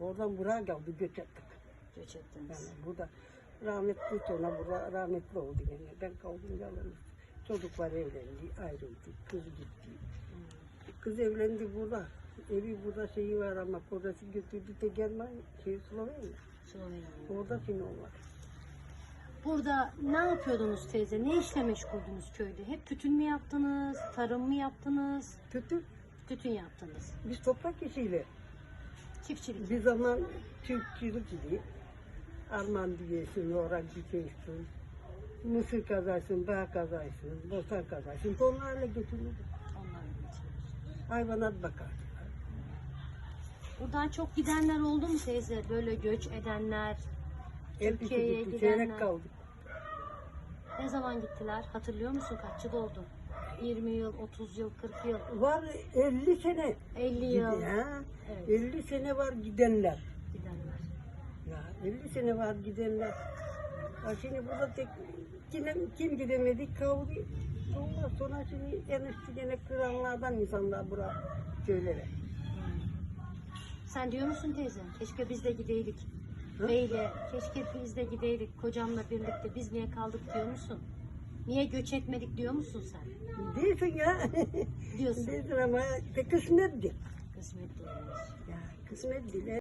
Oradan buraya geldi göç ettik. Göç ettiniz. Yani burada rahmetli sonra burada rahmetli oldu gene. Ben kaldım yalnız. Çocuklar evlendi, ayrıldı. Kız gitti. Kız evlendi burada. Evi burada şeyi var ama kocası götürdü de gelme şey Slovenya. Slovenya'da. Orada şimdi var. Burada ne yapıyordunuz teyze? Ne işle meşguldünüz köyde? Hep tütün mü yaptınız? Tarım mı yaptınız? Kötü. Tütün yaptınız. Biz toprak işiyle. Çiftçilik. Bir zaman Türkçülük idi. Alman diyesin, oraya gidiyorsun. Mısır kazarsın, bağ kazarsın, bostan kazarsın. Onlarla götürürdü. Hayvanat bakardı. Buradan çok gidenler oldu mu teyze? Böyle göç edenler. Hep Türkiye'ye gitti, gidenler. kaldık. Ne zaman gittiler? Hatırlıyor musun? Kaç yıl oldu? 20 yıl, 30 yıl, 40 yıl, Var 50 sene. 50 Gidi- yıl Ha? Evet. 50 sene var gidenler. gidenler. Ya 50 sene var gidenler. Ha şimdi burada tek kim, kim gidemedi kaldı. Sonra, sonra şimdi en üstü gene kıranlardan insanlar bura köylere. Sen diyor musun teyze? Keşke biz de gideydik. Beyle, keşke biz de gideydik kocamla birlikte. Biz niye kaldık diyor musun? Niye göç etmedik diyor musun sen? Değilsin ya. Diyorsun. Değilsin ama pek kısmet. Ya kısmet değil.